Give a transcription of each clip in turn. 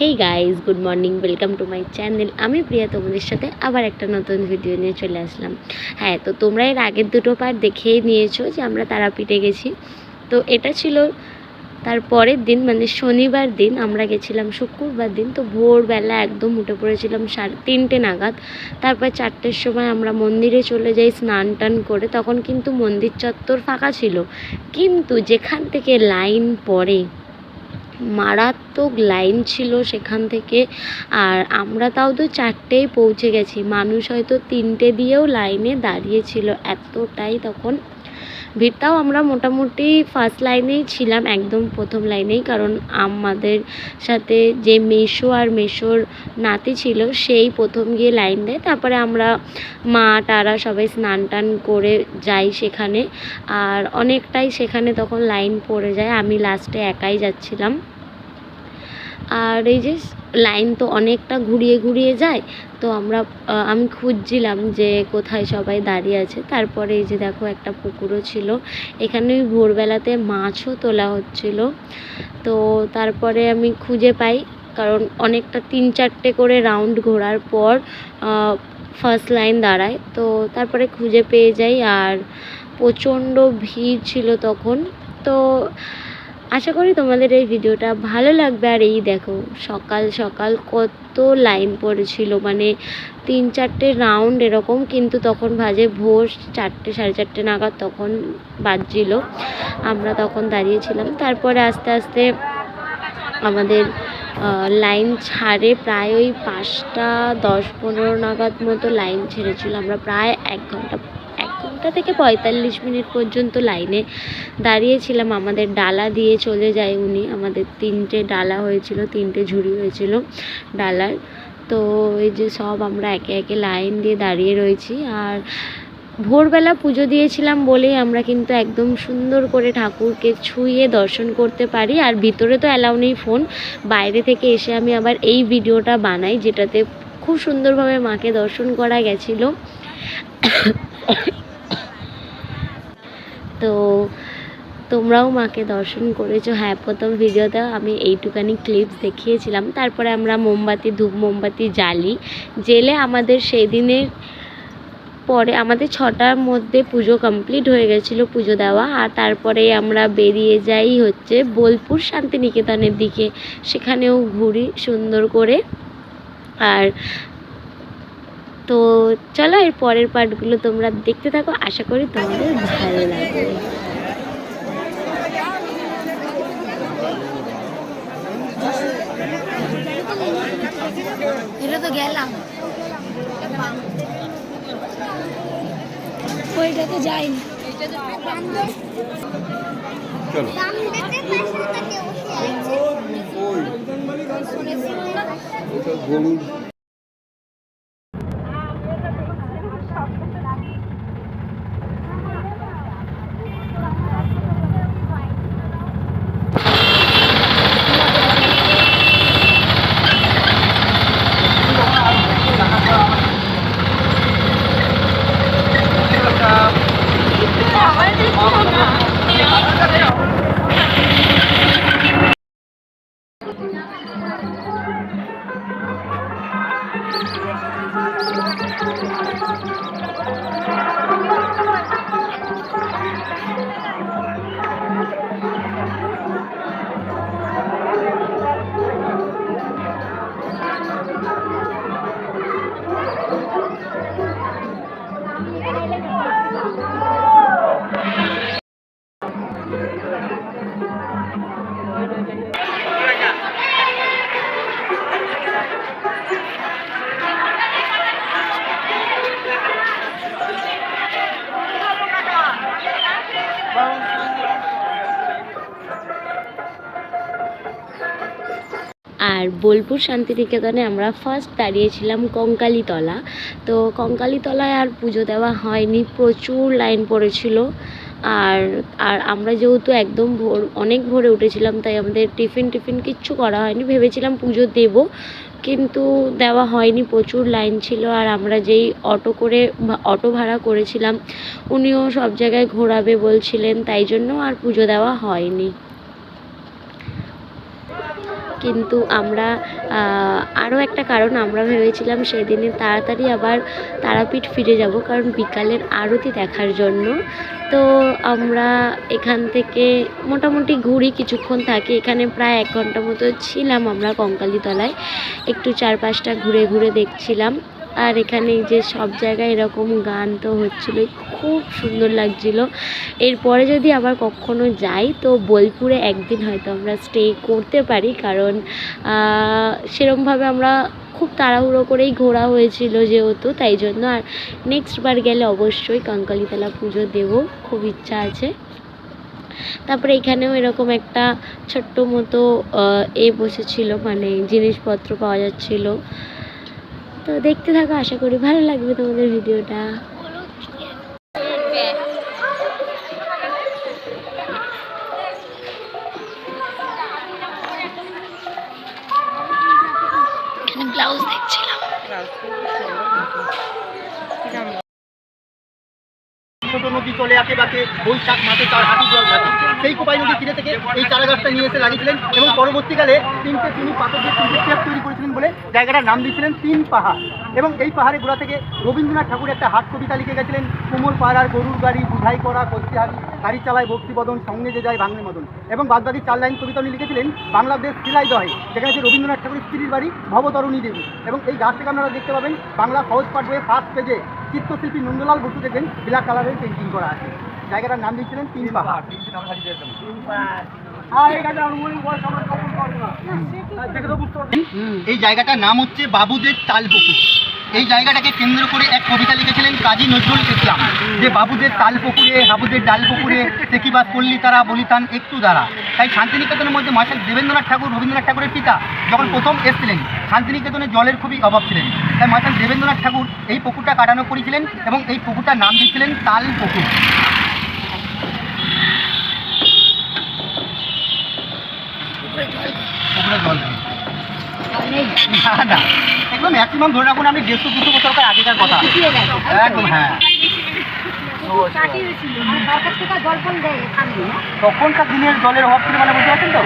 Hey guys good morning welcome to my channel আমি প্রিয়া, তোমাদের সাথে আবার একটা নতুন ভিডিও নিয়ে চলে আসলাম। হ্যাঁ তো তোমরা এর আগের দুটো পার্ট দেখেই নিয়েছো যে আমরা তারাপীঠে গেছি। তো এটা ছিল তার পরের দিন মানে শনিবার দিন, আমরা গেছিলাম শুক্রবার দিন। তো ভোরবেলা একদম উঠে পড়েছিলাম সাড়ে তিনটে নাগাদ। তারপর চারটের সময় আমরা মন্দিরে চলে যাই স্নান টান করে। তখন কিন্তু মন্দির চত্বর ফাঁকা ছিল। কিন্তু যেখান থেকে লাইন পড়ে মারাত্মক লাইন ছিল সেখান থেকে। আর আমরা তাও তো চারটেই পৌঁছে গেছি। মানুষ হয়তো তিনটে দিয়েও লাইনে দাঁড়িয়েছিল এতটাই তখন ভিড় তাও আমরা মোটামুটি ফার্স্ট লাইনেই ছিলাম, একদম প্রথম লাইনেই কারণ আমাদের সাথে যে মেশো আর মেশোর নাতি ছিল, সেই প্রথম গিয়ে লাইন দেয়। তারপরে আমরা মা টারা সবাই স্নান টান করে যাই সেখানে। আর অনেকটাই সেখানে তখন লাইন পড়ে যায়। আমি লাস্টে একাই যাচ্ছিলাম। আর এই যে লাইন তো অনেকটা ঘুরিয়ে ঘুরিয়ে যায়, তো আমরা আমি খুঁজছিলাম যে কোথায় সবাই দাঁড়িয়ে আছে। তারপরে এই যে দেখো একটা পুকুরও ছিল, এখানে ওই ভোরবেলাতে মাছও তোলা হচ্ছিল। তো তারপরে আমি খুঁজে পাই, কারণ অনেকটা তিন চারটে করে রাউন্ড ঘোরার পর ফার্স্ট লাইন দাঁড়ায়। তো তারপরে খুঁজে পেয়ে যাই, আর প্রচণ্ড ভিড় ছিল তখন। তো আশা করি তোমাদের এই ভিডিওটা ভালো লাগবে। আর এই দেখো, সকাল সকাল কত লাইন পড়েছিল। মানে তিন চারটে রাউন্ড এরকম, কিন্তু তখন বাজে ভোর চারটে, সাড়ে চারটে নাগাদ তখন বাজছিল। আমরা তখন দাঁড়িয়েছিলাম তারপরে আস্তে আস্তে আমাদের লাইন ছাড়ে প্রায় ওই পাঁচটা, দশ, পনেরো নাগাদ মতো লাইন ছেড়েছিল। আমরা প্রায় এক ঘণ্টা ঘণ্টা থেকে পঁয়তাল্লিশ মিনিট পর্যন্ত লাইনে দাঁড়িয়েছিলাম। আমাদের ডালা দিয়ে চলে যায় উনি। আমাদের তিনটে ডালা হয়েছিল, তিনটে ঝুড়ি হয়েছিল ডালার। তো এই যে সব আমরা একে একে লাইন দিয়ে দাঁড়িয়ে রয়েছি। আর ভোরবেলা পুজো দিয়েছিলাম বলেই আমরা কিন্তু একদম সুন্দর করে ঠাকুরকে ছুঁয়ে দর্শন করতে পারি। আর ভিতরে তো অ্যালাউ নেই ফোন। বাইরে থেকে এসে আমি আবার এই ভিডিওটা বানাই, যেটাতে খুব সুন্দরভাবে মাকে দর্শন করা গেছিল। তো তোমরাও মাকে দর্শন করেছ। হ্যাঁ প্রথম ভিডিওতে আমি এইটুকানি ক্লিপস দেখিয়েছিলাম। তারপরে আমরা মোমবাতি, ধূপ মোমবাতি জ্বালি। জেলে আমাদের সেই দিনের পরে আমাদের ছটার মধ্যে পুজো কমপ্লিট হয়ে গেছিল পুজো দেওয়া। আর তারপরে আমরা বেরিয়ে যাই হচ্ছে বোলপুর শান্তিনিকেতনের দিকে। সেখানেও ঘুরি সুন্দর করে। আর তো চলো এর পরের পার্টগুলো তোমরা দেখতে থাকো। আশা করি তোমাদের ভালো লাগবে। এটা তো গেলাম। ওইটাতে যাইনি। চলো। গরুর বোলপুর শান্তিনিকেতনে আমরা ফার্স্ট দাঁড়িয়েছিলাম কঙ্কালীতলা। তো কঙ্কালীতলায় আর পুজো দেওয়া হয়নি, প্রচুর লাইন পড়েছিল। আর আর আমরা যেহেতু একদম ভোর, অনেক ভোরে উঠেছিলাম, তাই আমাদের টিফিন টিফিন কিচ্ছু করা হয়নি। ভেবেছিলাম পুজো দেবো, কিন্তু দেওয়া হয়নি, প্রচুর লাইন ছিল। আর আমরা যেই অটো করে অটো ভাড়া করেছিলাম, উনিও সব জায়গায় ঘোরাবে বলছিলেন, তাই জন্য আর পুজো দেওয়া হয়নি। কিন্তু আমরা আরও একটা কারণ আমরা ভেবেছিলাম সেদিনে তাড়াতাড়ি আবার তারাপীঠ ফিরে যাব কারণ বিকালের আরতি দেখার জন্য। তো আমরা এখান থেকে মোটামুটি ঘুরি কিছুক্ষণ থাকি। এখানে প্রায় এক ঘণ্টা মতো ছিলাম আমরা কঙ্কালীতলায়। একটু চারপাশটা ঘুরে ঘুরে দেখছিলাম। আর এখানে যে সব জায়গায় এরকম গান তো হচ্ছিল, খুব সুন্দর লাগছিল। এরপরে যদি আবার কখনো যাই, তো বোলপুরে একদিন হয়তো আমরা স্টে করতে পারি, কারণ সেরমভাবে আমরা খুব তাড়াহুড়ো করেই ঘোরা হয়েছিল যেহেতু, তাই জন্য আর নেক্সট বার গেলে অবশ্যই কঙ্কালীতলা পুজো দেবো, খুব ইচ্ছা আছে। তারপরে এখানেও এরকম একটা ছোট্ট মতো এ বসেছিল মানে জিনিসপত্র পাওয়া যাচ্ছিল। তো দেখতে থাকো আশা করি ভালো লাগবে তোমাদের ভিডিওটা। নদী চলে আসে বাকে বৈশাখ মাসে তার হাঁটু জল থাকে সেই কোপাই নদী তীরে থেকে এই চারা গাছটা নিয়ে এসে লাগিয়েছিলেন এবং পরবর্তীকালে তিনটে তিনি পাথর দিয়ে তিনটে স্টেপ তৈরি করেছিলেন বলে জায়গাটার নাম দিয়েছিলেন তিন পাহাড়। এবং এই পাহাড়ে গোড়া থেকে রবীন্দ্রনাথ ঠাকুর একটা হাট কবিতা লিখে গেছিলেন কোমল পাড়ার গরুর গাড়ি, বুঝাই করা কস্তিহারি গাড়ি চালায় ভক্তিবদন সঙ্গে যে যায় বাংলা মদন। এবং বাদবাকি চার লাইন কবিতা উনি লিখেছিলেন, বাংলাদেশ সিলাই দহে যেখানে আছে রবীন্দ্রনাথ ঠাকুরের স্ত্রীর বাড়ি ভবতরণী দেবী। এবং এই গাছ থেকে আপনারা দেখতে পাবেন বাংলা সহজ পাঠ বইয়ে ফার্স্ট পেজে চিত্রশিল্পী নন্দলাল বসু দেখবেন ব্ল্যাক কালারের পেন্টিং করা আছে। জায়গাটার নাম দিয়েছিলেন তিন পাহাড়। এই জায়গাটার নাম হচ্ছে বাবুদের তালপুকুর। এই জায়গাটাকে কেন্দ্র করে এক কবিতা লিখেছিলেন কাজী নজরুল ইসলাম। যে বাবুদের তালপুকুরে হাবুদের ডাল পুকুরে তেকিবাস পল্লী তারা বলিতান একটু দ্বারা। তাই শান্তিনিকেতনের মধ্যে মহাশয় দেবেন্দ্রনাথ ঠাকুর, রবীন্দ্রনাথ ঠাকুরের পিতা যখন প্রথম এসেছিলেন, শান্তিনিকেতনে জলের খুবই অভাব ছিলেন। তাই মহাশয় দেবেন্দ্রনাথ ঠাকুর এই পুকুরটা কাটানো করেছিলেন এবং এই পুকুরটার নাম দিয়েছিলেন তাল পুকুর। পুকুরে জল না না। একদম ম্যাক্সিমাম ধরে রাখুন আপনি দেড়শো দুশো বছর আগেকার কথা। একদম হ্যাঁ। তখনকার দিনের জলের অভাব ছিল মানে বুঝতে পারছেন তো?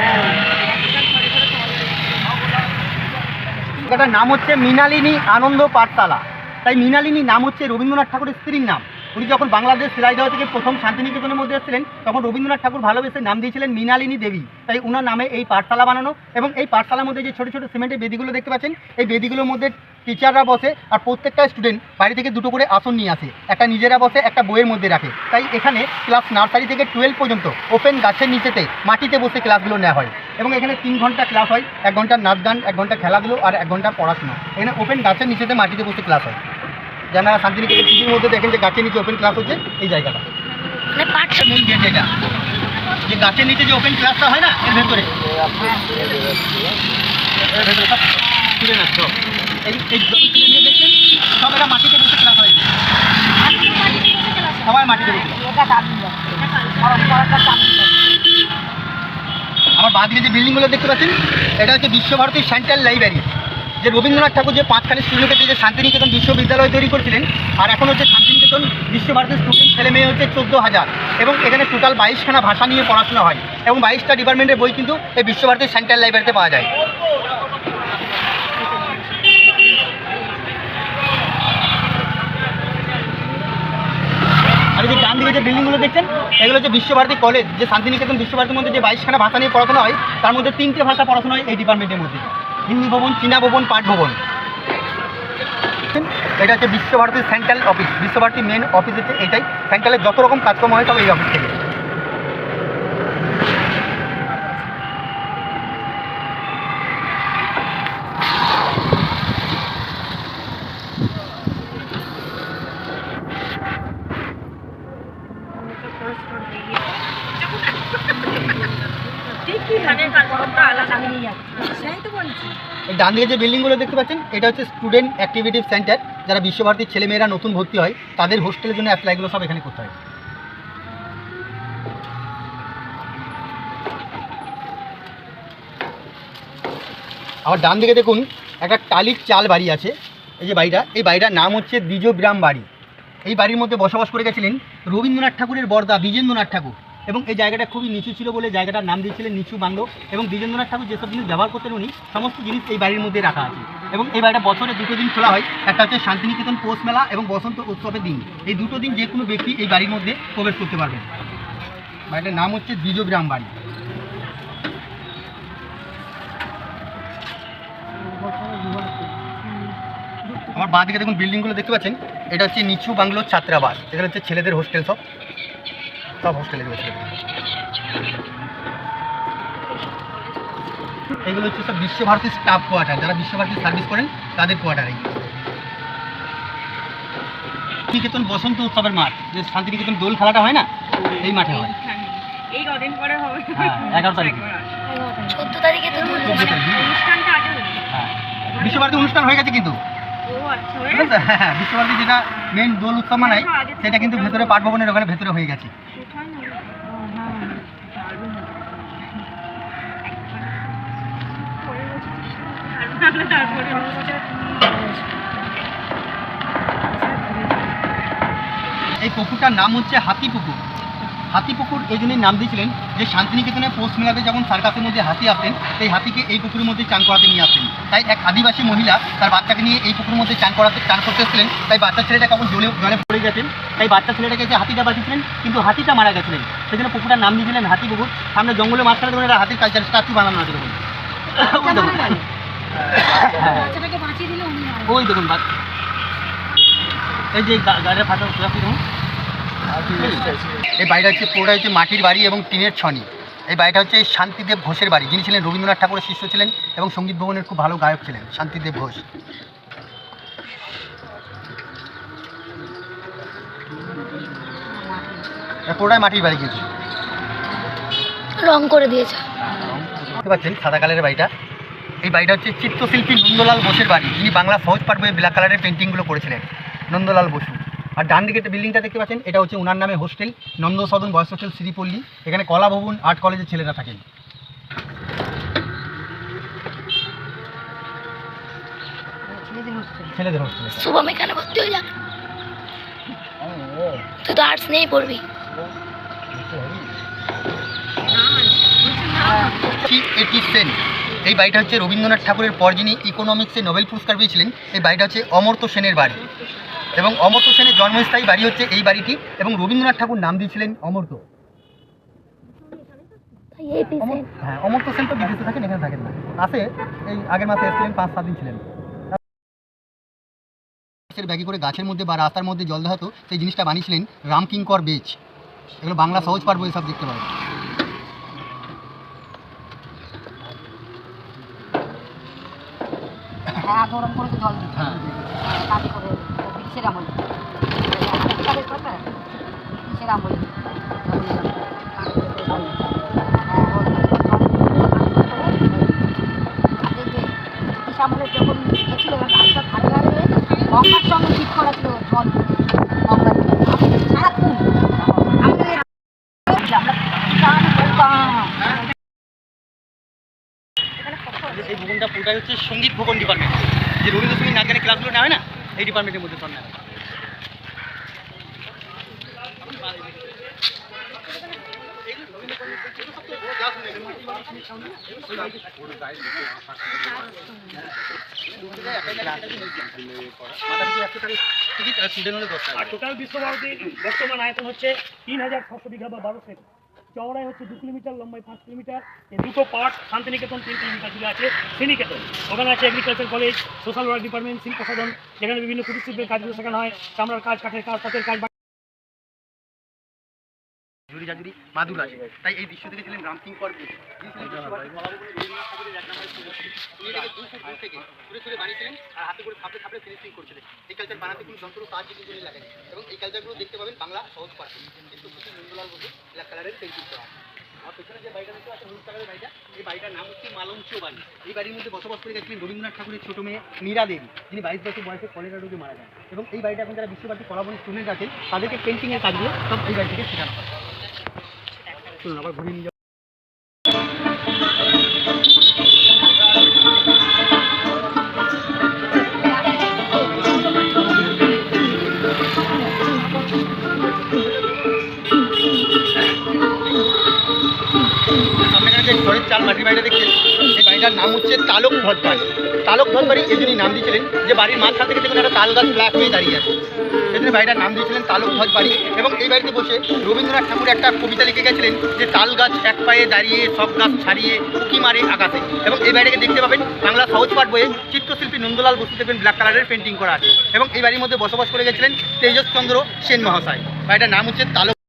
এটার নাম হচ্ছে মৃণালিনী আনন্দ পাঠশালা। তাই মৃণালিনী নাম হচ্ছে রবীন্দ্রনাথ ঠাকুরের স্ত্রীর নাম। উনি যখন বাংলাদেশ সিরাজদহ থেকে প্রথম শান্তিনিকেতনের মধ্যে এসেছিলেন, তখন রবীন্দ্রনাথ ঠাকুর ভালোবেসে নাম দিয়েছিলেন মৃণালিনী দেবী। তাই ওনার নামে এই পাঠশালা বানানো এবং এই পাঠশালার মধ্যে যে ছোটো ছোটো সিমেন্টের বেদিগুলো দেখতে পাচ্ছেন, এই বেদিগুলোর মধ্যে টিচাররা বসে আর প্রত্যেকটা স্টুডেন্ট বাড়ি থেকে দুটো করে আসন নিয়ে আসে। একটা নিজেরা বসে, একটা বইয়ের মধ্যে রাখে। তাই এখানে ক্লাস নার্সারি থেকে টুয়েলভ পর্যন্ত ওপেন গাছের নিচেতে, মাটিতে বসে ক্লাসগুলো নেওয়া হয়। এবং এখানে তিন ঘণ্টা ক্লাস হয়, এক ঘণ্টা নাচ গান, এক ঘণ্টা খেলাধুলো আর এক ঘণ্টা পড়াশোনা। এখানে ওপেন গাছের নিচেতে মাটিতে বসে ক্লাস হয়। যারা শান্তিনিকেতন টিভির মধ্যে দেখেন যে গাছের নিচে ওপেন ক্লাস হচ্ছে এই জায়গাটা। মানে মেন গেট এটা। যে গাছের নিচে যে ওপেন ক্লাসটা হয় না এর ভেতরে। এর ভেতরে সব student আছে সব। এই student নিয়ে দেখছেন সব এরা মাটিতে বসে ক্লাস হয়। সবাই মাটিতে বসে। আমার বাঁদিকে যে বিল্ডিংগুলো দেখতে পাচ্ছেন এটা হচ্ছে বিশ্বভারতী সেন্ট্রাল লাইব্রেরি যে রবীন্দ্রনাথ ঠাকুর যে পাঁচখানি স্টুডেন্টকে যে শান্তিনিকেতন বিশ্ববিদ্যালয় তৈরি করেছিলেন, আর এখন হচ্ছে শান্তিনিকেতন বিশ্বভারতী স্টুডেন্ট ছেলে মেয়ে হচ্ছে চোদ্দ হাজার। এবং এখানে টোটাল বাইশখানা ভাষা নিয়ে পড়াশোনা হয়। এবং বাইশটা ডিপার্টমেন্টের বই কিন্তু এই বিশ্বভারতী সেন্ট্রাল লাইব্রেরিতে পাওয়া যায়। আর যে ডান দিকে যে বিল্ডিংগুলো দেখছেন, এগুলো হচ্ছে বিশ্বভারতী কলেজ যে শান্তিনিকেতন বিশ্বভারতীর মধ্যে যে বাইশখানা ভাষা নিয়ে পড়াশোনা হয়, তার মধ্যে তিনটে ভাষা পড়াশোনা হয় এই ডিপার্টমেন্টের মধ্যে। হিন্দি ভবন, চীনা ভবন পাঠ ভবন। এটা হচ্ছে বিশ্বভারতীর central office Visvabharati main office হচ্ছে এটাই। সেন্ট্রালের যত রকম কাজকর্ম হয় সব এই অফিস থেকে এই ডান দিকে যে বিল্ডিংগুলো দেখতে পাচ্ছেন, এটা হচ্ছে স্টুডেন্ট অ্যাক্টিভিটি সেন্টার। যারা বিশ্বভারতীর ছেলেমেয়েরা নতুন ভর্তি হয়, তাদের হোস্টেলের জন্য অ্যাপ্লাইগুলো সব এখানে করতে হয়। আবার ডান দিকে দেখুন, একটা টালির চাল বাড়ি আছে, এই যে বাড়িটা। এই বাড়িটার নাম হচ্ছে দ্বিজগ্রাম বাড়ি। এই বাড়ির মধ্যে বসবাস করে গেছিলেন রবীন্দ্রনাথ ঠাকুরের বর্দা, বিজেন্দ্রনাথ ঠাকুর। এবং এই জায়গাটা খুবই নিচু ছিল বলে জায়গাটার নাম দিয়েছিলেন নিচু বাংলো এবং দ্বিজেন্দ্রনাথ ঠাকুর যেসব জিনিস ব্যবহার করতেন উনি, সমস্ত জিনিস এই বাড়ির মধ্যে রাখা আছে। এবং এই বাড়িটা বছরে দুটো দিন খোলা হয়, একটা হচ্ছে শান্তিনিকেতন পৌষ মেলা এবং বসন্ত উৎসবের দিন। এই দুটো দিন যে কোনো ব্যক্তি এই বাড়ির মধ্যে প্রবেশ করতে পারবেন বাড়িটার নাম হচ্ছে দ্বিজগ্রাম বাড়ি। আমার বাঁ দিকে দেখুন বিল্ডিংগুলো দেখতে পাচ্ছেন, এটা হচ্ছে নিচু বাংলোর ছাত্রাবাস এখানে হচ্ছে ছেলেদের হোস্টেল সব। সব হোস্টেলে রয়েছে এগুলো হচ্ছে সব বিশ্বভারতী স্টাফ কোয়ার্টার যারা বিশ্বভারতী সার্ভিস করেন তাদের কোয়ার্টার শান্তিনিকেতন বসন্ত উৎসবের মাঠ যে শান্তিনিকেতন দোল খেলাটা হয় না এই মাঠে হয়। এই কদিন পরে হবে। হ্যাঁ এগারো তারিখে। চোদ্দ তারিখে তো দোল চোদ্দ তারিখে। অনুষ্ঠানটা আগে হ্যাঁ বিশ্বভারতী অনুষ্ঠান হয়ে গেছে কিন্তু। ও আচ্ছা হয়ে বিশ্বভারতী যেটা মেন দোল উৎসব মানায় সেটা কিন্তু ভেতরে পাঠ ভবনের ওখানে ভেতরে হয়ে গেছে কোথায় না ও হ্যাঁ দারুণ পরে বলছিস তারপরে এই পুকুরটার নাম হচ্ছে হাতি পুকুর। হাতি পুকুর এই জন্যই নাম দিয়েছিলেন যে শান্তিনিকেতনে পৌষ মেলাতে যখন সার্কাসের মধ্যে হাতি আসতেন সেই হাতিকে এই পুকুরের মধ্যে চান করাতে নিয়ে আসতেন। তাই এক আদিবাসী মহিলা তার বাচ্চাকে নিয়ে এই পুকুরের মধ্যে চান করাতে চান করতে এসেছিলেন। তাই বাচ্চা ছেলেটা কেমন জলে জলে পড়ে গেছেন তাই বাচ্চা ছেলেটাকে যে হাতিটা বাঁচিয়েছিলেন কিন্তু হাতিটা মারা গেছিলেন। সেই জন্য পুকুরটার নাম দিয়েছিলেন হাতি পুকুর। সামনে জঙ্গলে মাঝখানে দেখুন একটা হাতির কালচার স্ট্যাচু বানানো আছে দেখুন। ওই দেখুন। এই যে গাড়ির ফাটা দেখুন। এই বাড়িটা হচ্ছে পুরোটা হচ্ছে মাটির বাড়ি এবং টিনের ছনি। এই বাড়িটা হচ্ছে শান্তিদেব ঘোষের বাড়ি। যিনি ছিলেন রবীন্দ্রনাথ ঠাকুরের শিষ্য ছিলেন এবং সংগীত ভবনের খুব ভালো গায়ক ছিলেন শান্তিদেব ঘোষ। পুরোটাই মাটির বাড়ি কিন্তু। রং করে দিয়েছে। দেখতে পাচ্ছেন সাদা কালারের বাড়িটা। এই বাড়িটা হচ্ছে চিত্রশিল্পী নন্দলাল বোসের বাড়ি। যিনি বাংলা সহজ পাঠ বইয়ে ব্ল্যাক কালারের পেন্টিংগুলো করেছিলেন নন্দলাল বসু। আর ডান দিকে বিল্ডিংটা দেখতে পাচ্ছেন এটা হচ্ছে ওনার নামে হোস্টেল নন্দ সদন বয়স হোস্টেল শ্রীপল্লী। এখানে কলা ভবন আর্ট কলেজের ছেলেরা থাকেন। ছেলেদের হোস্টেল। শুভম এখানে ভর্তি হয়ে যাক। তুই তো আর্টস নিয়েই পড়বি। এটি সেন এই বাড়িটা হচ্ছে রবীন্দ্রনাথ ঠাকুরের পর যিনি ইকোনমিক্সে নোবেল পুরস্কার পেয়েছিলেন, এই বাড়িটা হচ্ছে অমর্ত্য সেনের বাড়ি। এবং অমর্ত্য সেনের জন্মস্থায়ী বাড়ি হচ্ছে এই বাড়িটি এবং রবীন্দ্রনাথ ঠাকুর নাম দিয়েছিলেন অমর্ত্য। অমর- হ্যাঁ অমর্ত্য সেন তো বিদেশে থাকেন, এখানে থাকেন না। আসে এই আগের মাসে এসেছিলেন, পাঁচ সাত দিন ছিলেন। ব্যাগে করে গাছের মধ্যে বা রাস্তার মধ্যে জল দেওয়া হতো, সেই জিনিসটা বানিয়েছিলেন রামকিঙ্কর বেচ এগুলো বাংলা সহজ পারব এসব দেখতে পাবেন। হ্যাঁ। গরম করে জল হ্যাঁ আমলে কথা আমলে। আমলে যখন গেছিল গঙ্গার সঙ্গে ঠিক করা ছিল জল গঙ্গার সারাক্ষণ আমাদের আমরা গান বলতাম ভবনটা পুরোটাই হচ্ছে সংগীত ভবন ডিপার্টমেন্ট যে রবীন্দ্রসঙ্গীত নাচ গানের ক্লাসগুলো হয় না, এই ডিপার্টমেন্টের মধ্যে। আর টোটাল বিশ্বভারতীর বর্তমান আয়তন হচ্ছে তিন হাজার ছশো বিঘা বা বারো সেট চওড়াই হচ্ছে দু কিলোমিটার লম্বাই পাঁচ কিলোমিটার। দুটো পার্ট শান্তিনিকেতন, তিন কিলোমিটার জুড়ে আছে। শ্রীনিকেতন, ওখানে আছে agriculture college social work department Shilpa Sadan যেখানে বিভিন্ন কুটির শিল্পের কাজগুলো সেখানে হয়। চামড়ার কাজ, কাঠের কাজ, তাঁতের কাজ ঝুড়ি ঝাঁঝুরি মাদুর আছে তাই এই দৃশ্য দেখেছিলেন ছুঁড়ে বানিয়েছিলেন আর হাতে করে থাপড়ে থাপড়ে ফিনিশিং করছিলেন। এই কালচার বানাতে কোনো যন্ত্র লাগেন এবং এই কালচারগুলো দেখতে পাবেন বাংলা সহজ কিন্তু বসু ব্ল্যাক কালারের পেন্টিং করা। আর পেছনে যে বাড়িটা দেখতে হলুদ কালারের বাড়িটা এই বাড়িটার নাম হচ্ছে মালঞ্চ বাড়ি। এই বাড়ির মধ্যে বসবাস করে গেছিলেন রবীন্দ্রনাথ ঠাকুরের ছোট মেয়ে মীরা দেবী যিনি বাইশ বছর বয়সে কলেরা রোগে মারা যান। এবং এই বাড়িটা এখন যারা বিশ্বভারতী কলাবনের স্টুডেন্ট আছেন তাদেরকে পেন্টিংয়ের কাজগুলো সব এই বাড়ি থেকে শেখানো হয়। শুনুন আবার ঘুরিয়ে নিয়ে ঘরের চাল মাটির বাড়িটা দেখছেন, সেই বাড়িটার নাম হচ্ছে তালক ভটবাড়ি তালক ভটবাড়ি এই জন্যই নাম দিয়েছিলেন যে বাড়ির মাঝখান থেকে দেখুন একটা তাল গাছ ফ্ল্যাট হয়ে দাঁড়িয়ে আছে। সেজন্য বাড়িটার নাম দিয়েছিলেন তালক ধ্বজ বাড়ি। এবং এই বাড়িতে বসে রবীন্দ্রনাথ ঠাকুর একটা কবিতা লিখে গেছিলেন যে, তাল গাছ এক পায়ে দাঁড়িয়ে, সব গাছ ছাড়িয়ে, উকি মারে আকাশে। এবং এই বাড়িটাকে দেখতে পাবেন বাংলা সহজ পাঠ বইয়ে চিত্রশিল্পী নন্দলাল বসু দেখবেন ব্ল্যাক কালারের পেন্টিং করা আছে। এবং এই বাড়ির মধ্যে বসবাস করে গেছিলেন তেজসচন্দ্র সেন মহাশয়। বাড়িটার নাম হচ্ছে তালক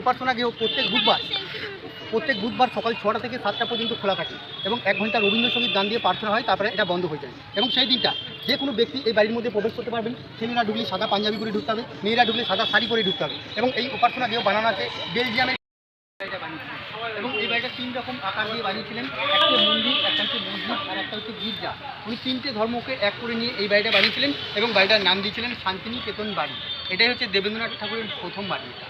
উপাসনা গৃহ প্রত্যেক বুধবার প্রত্যেক বুধবার সকাল ছটা থেকে সাতটা পর্যন্ত খোলা থাকে এবং এক ঘণ্টা রবীন্দ্রসঙ্গীত গান দিয়ে প্রার্থনা হয়, তারপরে এটা বন্ধ হয়ে যায়। এবং সেই দিনটা যে কোনো ব্যক্তি এই বাড়ির মধ্যে প্রবেশ করতে পারবেন। ছেলেরা ঢুকলে সাদা পাঞ্জাবি করে ঢুকতে হবে, মেয়েরা ঢুকলে সাদা শাড়ি পরে ঢুকতে হবে এবং এই উপাসনা গৃহ বানানো আছে বেলজিয়ামের। এবং এই বাড়িটা তিন রকম আকার দিয়ে বানিয়েছিলেন। একটা মন্দির, একটা হচ্ছে মসজিদ, আর একটা হচ্ছে গির্জা। উনি তিনটে ধর্মকে এক করে নিয়ে এই বাড়িটা বানিয়েছিলেন এবং বাড়িটার নাম দিয়েছিলেন শান্তিনিকেতন বাড়ি। এটাই হচ্ছে দেবেন্দ্রনাথ ঠাকুরের প্রথম বাড়ি এটা।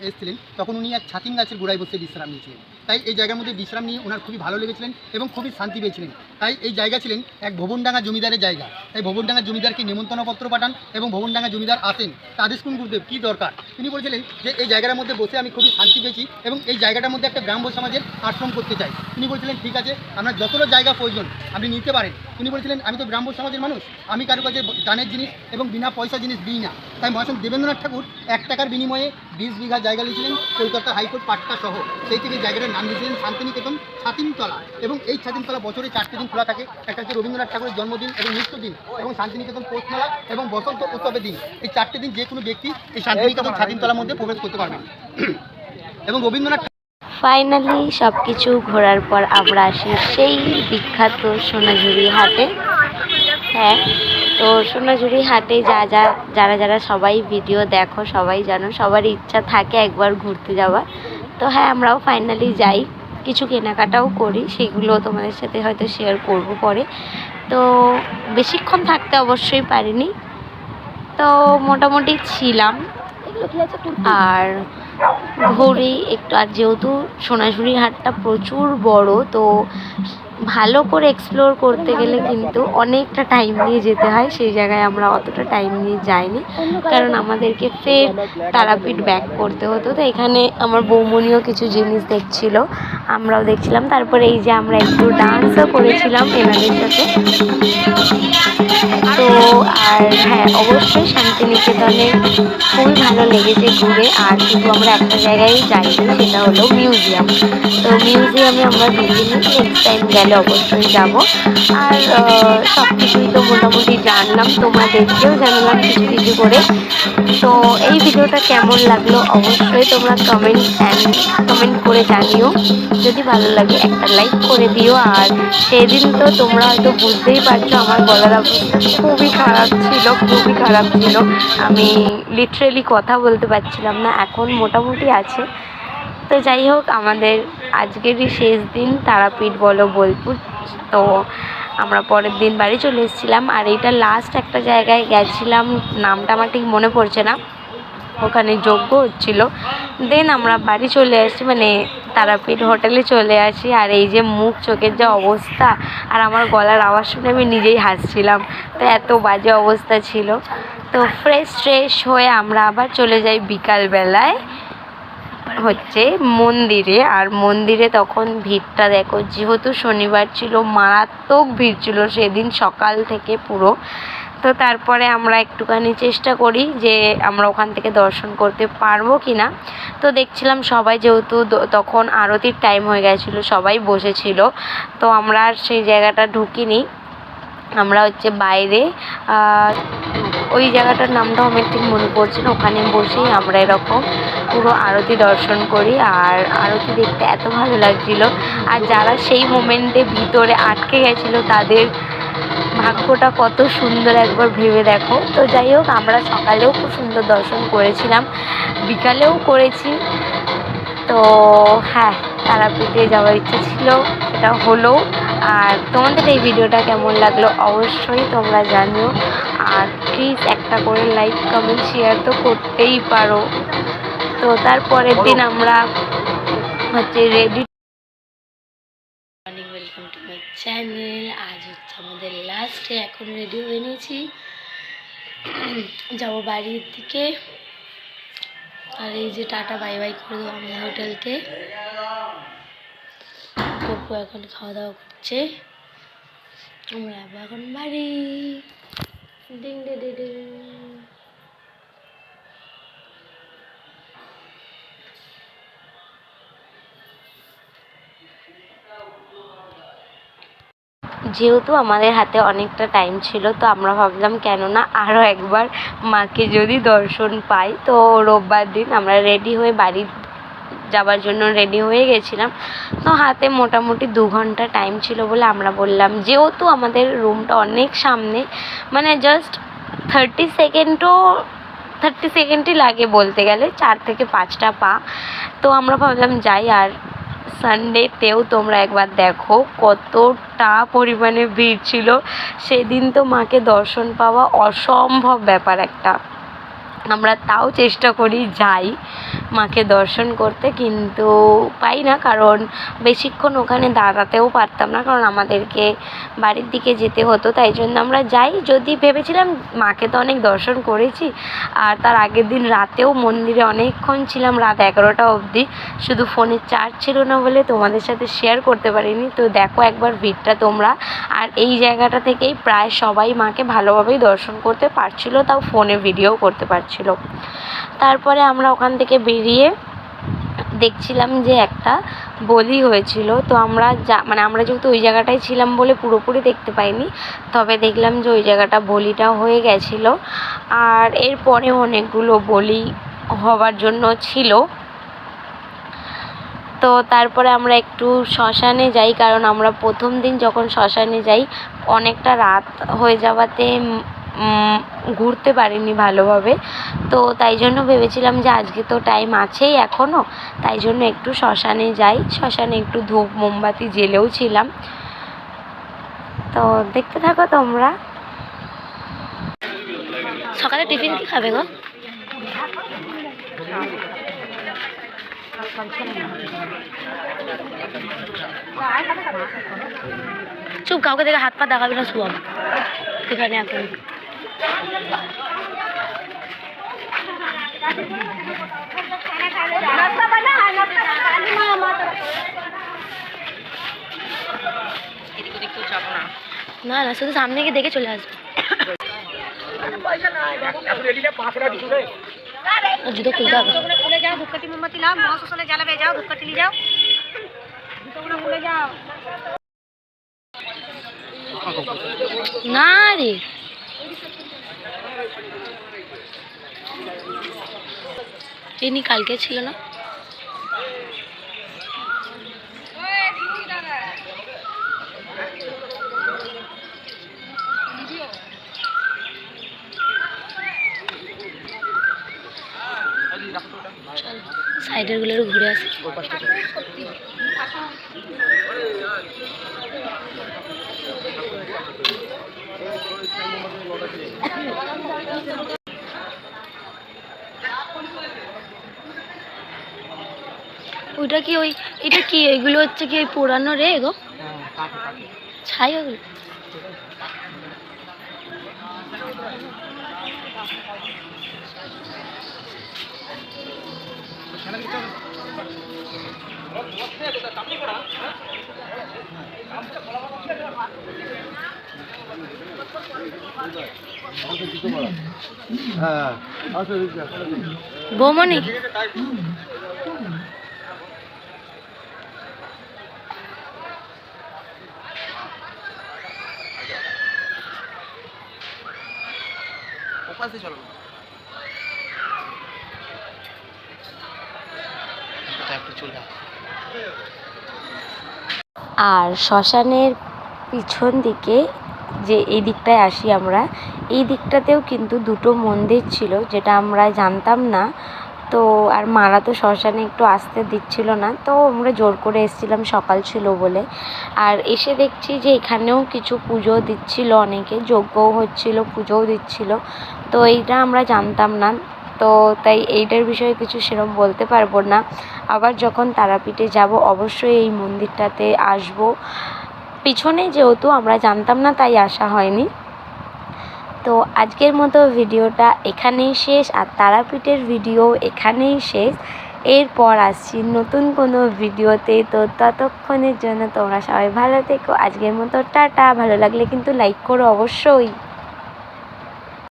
এসেছিলেন। তখন উনি এক ছাতিম গাছের গোড়ায় বসে বিশ্রাম নিয়েছিলেন। তাই এই জায়গার মধ্যে বিশ্রাম নিয়ে ওনার খুবই ভালো লেগেছিলেন এবং খুবই শান্তি পেয়েছিলেন। তাই এই জায়গা ছিলেন এক ভবনডাঙ্গা জমিদারের জায়গা। তাই ভবনডাঙ্গা জমিদারকে নিমন্ত্রণপত্র পাঠান এবং ভবনডাঙ্গা জমিদার আসেন। তাদের কোন গুরুদেব, কী দরকার? তিনি বলেছিলেন যে, এই জায়গাটার মধ্যে বসে আমি খুবই শান্তি পেয়েছি এবং এই জায়গাটার মধ্যে একটা ব্রাহ্ম সমাজের আশ্রম করতে চাই। তিনি বলছিলেন, ঠিক আছে, আপনার যতটা জায়গা প্রয়োজন, আপনি নিতে পারেন। তিনি বলছিলেন, আমি তো ব্রাহ্ম সমাজের মানুষ, আমি কারও কাছে দানের জিনিস এবং বিনা পয়সা জিনিস দিই না। তাই মহাশন দেবেন্দ্রনাথ ঠাকুর এক টাকার বিনিময়ে বিশ বিঘা জায়গা নিয়েছিলেন কলকাতা হাইকোর্ট পাট্টা সহ সেই থেকে জায়গাটার নাম দিয়েছিলেন শান্তিনিকেতন ছাতিমতলা এবং এই ছাতিমতলা বছরে চারটে দিন খোলা থাকে। একটা হচ্ছে রবীন্দ্রনাথ ঠাকুরের জন্মদিন এবং মৃত্যুদিন এবং শান্তিনিকেতন পৌষমেলা এবং বসন্ত উৎসবের দিন। এই চারটে দিন যে কোনো ব্যক্তি এই শান্তিনিকেতন ছাতিমতলার মধ্যে প্রবেশ করতে পারবেন। এবং রবীন্দ্রনাথ ফাইনালি সব কিছু ঘোরার পর আমরা আসি সেই বিখ্যাত সোনাঝুরি হাটে। হ্যাঁ তো সোনাঝুরি হাটে যা যা, যারা যারা সবাই ভিডিও দেখো, সবাই জানো, সবার ইচ্ছা থাকে একবার ঘুরতে যাওয়ার। তো হ্যাঁ আমরাও ফাইনালি যাই। কিছু কেনাকাটাও করি সেগুলো তোমাদের সাথে হয়তো শেয়ার করব পরে। তো বেশিক্ষণ থাকতে অবশ্যই পারিনি। তো মোটামুটি ছিলাম। আর ঘুরি একটু আর যেহেতু সোনাঝুরি হাটটা প্রচুর বড় তো ভালো করে এক্সপ্লোর করতে গেলে কিন্তু অনেকটা টাইম নিয়ে যেতে হয়, সেই জায়গায় আমরা অতটা টাইম নিয়ে যাইনি। কারণ আমাদেরকে ফের তারাপীঠ ব্যাক করতে হতো। তো এখানে আমার বৌমনিও কিছু জিনিস দেখছিল, আমরাও দেখছিলাম। তারপরে এই যে আমরা একটু ডান্সও করেছিলাম এনাদের সাথে। তো আর হ্যাঁ অবশ্যই শান্তিনিকেতনে খুবই ভালো লেগেছে ঘুরে। আর শুধু আমরা একটা জায়গায় যাইনি, সেটা হলো মিউজিয়াম তো মিউজিয়ামে আমরা ঢুকিনি নেক্সট টাইম গেলে অবশ্যই যাব। আর সব কিছুই তো মোটামুটি জানলাম তোমাদেরকেও জানালাম কিছু কিছু করে। তো এই ভিডিওটা কেমন লাগল অবশ্যই তোমরা কমেন্ট অ্যান্ড কমেন্ট করে জানিও। যদি ভালো লাগে একটা লাইক করে দিও। আর সেদিন তো তোমরা হয়তো বুঝতেই পারছ, আমার গলার অবস্থা খুবই খারাপ ছিল, খুবই খারাপ ছিল। আমি লিটারেলি কথা বলতে পারছিলাম না, এখন মোটামুটি আছে। তো যাই হোক, আমাদের আজকেরই শেষ দিন তারাপীঠ বলো বোলপুর। তো আমরা পরের দিন বাড়ি চলে এসেছিলাম আর এটা লাস্ট একটা জায়গায় গেছিলাম, নামটা আমার ঠিক মনে পড়ছে না। ওখানে যজ্ঞ হচ্ছিল দেন আমরা বাড়ি চলে আসি মানে তারাপীঠ হোটেলে চলে আসি আর এই যে মুখ চোখের যা অবস্থা আর আমার গলার আওয়াজ শুনে আমি নিজেই হাসছিলাম। তো এত বাজে অবস্থা ছিল। তো ফ্রেশ ফ্রেশ হয়ে আমরা আবার চলে যাই বিকালবেলায়। হচ্ছে মন্দিরে, আর মন্দিরে তখন ভিড়টা দেখো, যেহেতু শনিবার ছিল, মারাত্মক ভিড় ছিল সেদিন সকাল থেকে পুরো। তো তারপরে আমরা একটুখানি চেষ্টা করি যে আমরা ওখান থেকে দর্শন করতে পারব কি না তো দেখছিলাম সবাই যেহেতু তখন আরতির টাইম হয়ে গেছিল, সবাই বসেছিল। তো আমরা আর সেই জায়গাটা ঢুকিনি। আমরা হচ্ছে বাইরে ওই জায়গাটার নামটাও আমার ঠিক মনে পড়ছে না, ওখানে বসেই আমরা এরকম পুরো আরতি দর্শন করি, আর আরতি দেখতে এত ভালো লাগছিল। আর যারা সেই মোমেন্টে ভিতরে আটকে গেছিল, তাদের ভাগ্যটা কত সুন্দর একবার ভেবে দেখো। তো যাই হোক, আমরা সকালেও খুব সুন্দর দর্শন করেছিলাম। বিকালেও করেছি। তো হ্যাঁ তারাপীঠে যাওয়ার ইচ্ছে ছিল সেটা হলো। আর তোমাদের এই ভিডিওটা কেমন লাগল অবশ্যই তোমরা জানিও। আর প্লিজ একটা করে লাইক কমেন্ট শেয়ার তো করতেই পারো। তো তারপরের দিন আমরা হচ্ছে ready morning welcome to my channel আজ হচ্ছে আমাদের লাস্টে এখন রেডি হয়ে নিয়েছি। যাব বাড়ির দিকে। আর এই যে টাটা, বাই বাই করে আমরা হোটেলকে। পপু এখন খাওয়া দাওয়া করছে। আমরা এখন বাড়ি। ডিং, ডে ডে। যেহেতু আমাদের হাতে অনেকটা টাইম ছিল, তো আমরা ভাবলাম কেন না আরও একবার মাকে যদি দর্শন পাই, তো রোববার দিন আমরা রেডি হয়ে বাড়ি যাবার জন্য রেডি হয়ে গেছিলাম। তো হাতে মোটামুটি দু ঘণ্টা টাইম ছিল বলে আমরা বললাম, যেহেতু আমাদের রুমটা অনেক সামনে মানে জাস্ট থার্টি সেকেন্ডও থার্টি সেকেন্ডই লাগে বলতে গেলে, চার থেকে পাঁচটা পা। তো আমরা ভাবলাম যাই আর সানডেতেও তোমরা একবার দেখো কতটা পরিমাণে ভিড় ছিল। সেদিন তো মাকে দর্শন পাওয়া অসম্ভব ব্যাপার একটা। আমরা তাও চেষ্টা করি যাই। মাকে দর্শন করতে কিন্তু পাই না কারণ বেশিক্ষণ ওখানে দাঁড়াতেও পারতাম না কারণ আমাদেরকে বাড়ির দিকে যেতে হতো, তাই জন্য আমরা যাই। যদি ভেবেছিলাম মাকে তো অনেক দর্শন করেছি আর তার আগের দিন রাতেও মন্দিরে অনেকক্ষণ ছিলাম, রাত এগারোটা অবধি। শুধু ফোনে চার্জ ছিল না বলে তোমাদের সাথে শেয়ার করতে পারিনি। তো দেখো একবার ভিড়টা তোমরা। আর এই জায়গাটা থেকেই প্রায় সবাই মাকে ভালোভাবেই দর্শন করতে পারছিল, তাও ফোনে ভিডিও করতে পারছিল। তারপরে আমরা ওখান থেকে বেরিয়ে দেখছিলাম যে একটা বলি হয়েছিল। তো আমরা যা মানে আমরা যেহেতু ওই জায়গাটায় ছিলাম বলে পুরোপুরি দেখতে পাইনি, তবে দেখলাম যে ওই জায়গাটা বলিটা হয়ে গেছিল। আর এরপরে অনেকগুলো বলি হবার জন্য ছিল। তো তারপরে আমরা একটু শ্মশানে যাই, কারণ আমরা প্রথম দিন যখন শ্মশানে যাই, অনেকটা রাত হয়ে যাওয়াতে ঘুরতে পারিনি ভালোভাবে। তো তাই জন্য ভেবেছিলাম যে আজকে তো টাইম আছেই এখনও তাই জন্য একটু শ্মশানে যাই। শ্মশানে একটু ধূপ, মোমবাতি জেলেও ছিলাম। তো দেখতে থাকো তোমরা। সকালে টিফিন কি খাবে গো? চুপ, কাউকে দেখে হাত পা দেখাবি না শুয়াম এখানে এখন না না শুধু সামনে গিয়ে দেখে চলে আসব আর জুতো খুলতে হবে খুলে যাও ধূপকাঠি মোমবাতি নাও মহাশ্মশানে জ্বালাবে যাও ধূপকাঠি নিয়ে যাও জুতোগুলো খুলে যাও না রে ইনি কালকে ছিল না। সাইডেরগুলো ঘুরে আসি। ওইটা কি ওই এটা কি এগুলো হচ্ছে কি ওই পুরানো রে গো? ছাই ওগুলো। বৌমনি আর শ্মশানের পিছন দিকে যে এই দিকটায় আসি আমরা এই দিকটাতেও কিন্তু দুটো মন্দির ছিল যেটা আমরা জানতাম না। তো আর মারা তো শ্মশানে একটু আসতে দিচ্ছিল না তো আমরা জোর করে এসেছিলাম সকাল ছিল বলে। আর এসে দেখছি যে এখানেও কিছু পুজো দিচ্ছিল অনেকে যজ্ঞও হচ্ছিল পুজোও দিচ্ছিল। তো এইটা আমরা জানতাম না। তো তাই এইটার বিষয়ে কিছু সেরকম বলতে পারব না। আবার যখন তারাপীঠে যাব, অবশ্যই এই মন্দিরটাতে আসব। পিছনে যেহেতু আমরা জানতাম না, তাই আসা হয়নি। তো আজকের মতো ভিডিওটা এখানেই শেষ, আর তারাপীঠের ভিডিও এখানেই শেষ। এরপর আসছি নতুন কোনো ভিডিওতে। তো ততক্ষণের জন্য তোমরা সবাই ভালো থেকো। আজকের মতো টাটা। ভালো লাগলে কিন্তু লাইক করো অবশ্যই।